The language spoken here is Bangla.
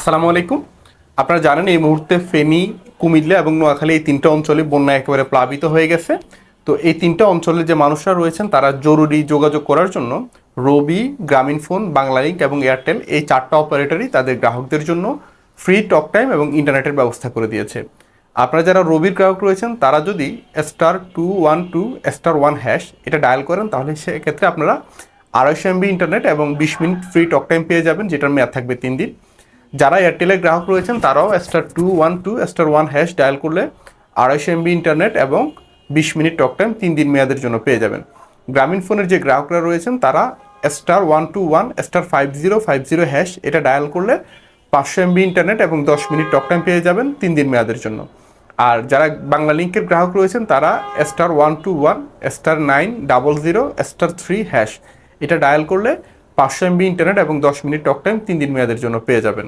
আসসালামু আলাইকুম। আপনারা জানেন এই মুহূর্তে ফেনী, কুমিল্লা এবং নোয়াখালী এই তিনটা অঞ্চলে বন্যা একেবারে প্লাবিত হয়ে গেছে। তো এই তিনটা অঞ্চলে যে মানুষরা রয়েছেন, তারা জরুরি যোগাযোগ করার জন্য রবি গ্রামীণ ফোন বাংলালিংক এবং এয়ারটেল এই চারটা অপারেটরই তাদের গ্রাহকদের জন্য ফ্রি টক টাইম এবং ইন্টারনেটের ব্যবস্থা করে দিয়েছে। আপনারা যারা রবির গ্রাহক রয়েছেন, তারা যদি star two one two, star one hash এটা ডায়াল করেন, তাহলে সেক্ষেত্রে আপনারা আড়াইশো এমবি ইন্টারনেট এবং বিশ মিনিট ফ্রি টক টাইম পেয়ে যাবেন, যেটার মেয়াদ থাকবে তিন দিন। যারা এয়ারটেলের গ্রাহক রয়েছেন, তারাও star two one two star one hash dial করলে আড়াইশো এমবি ইন্টারনেট এবং বিশ মিনিট টক টাইম তিন দিন মেয়াদের জন্য পেয়ে যাবেন। গ্রামীণ ফোনের যে গ্রাহকরা রয়েছেন, তারা star one two one star five zero five zero hash এটা ডায়াল করলে পাঁচশো এমবি ইন্টারনেট এবং দশ মিনিট টক টাইম পেয়ে যাবেন তিন দিন মেয়াদের জন্য। আর যারা বাংলা লিঙ্কের গ্রাহক রয়েছেন, তারা star one two one star nine double zero star three hash এটা ডায়াল করলে পাঁচশো এমবি ইন্টারনেট এবং দশ মিনিট টক টাইম তিন দিন মেয়াদের জন্য পেয়ে যাবেন।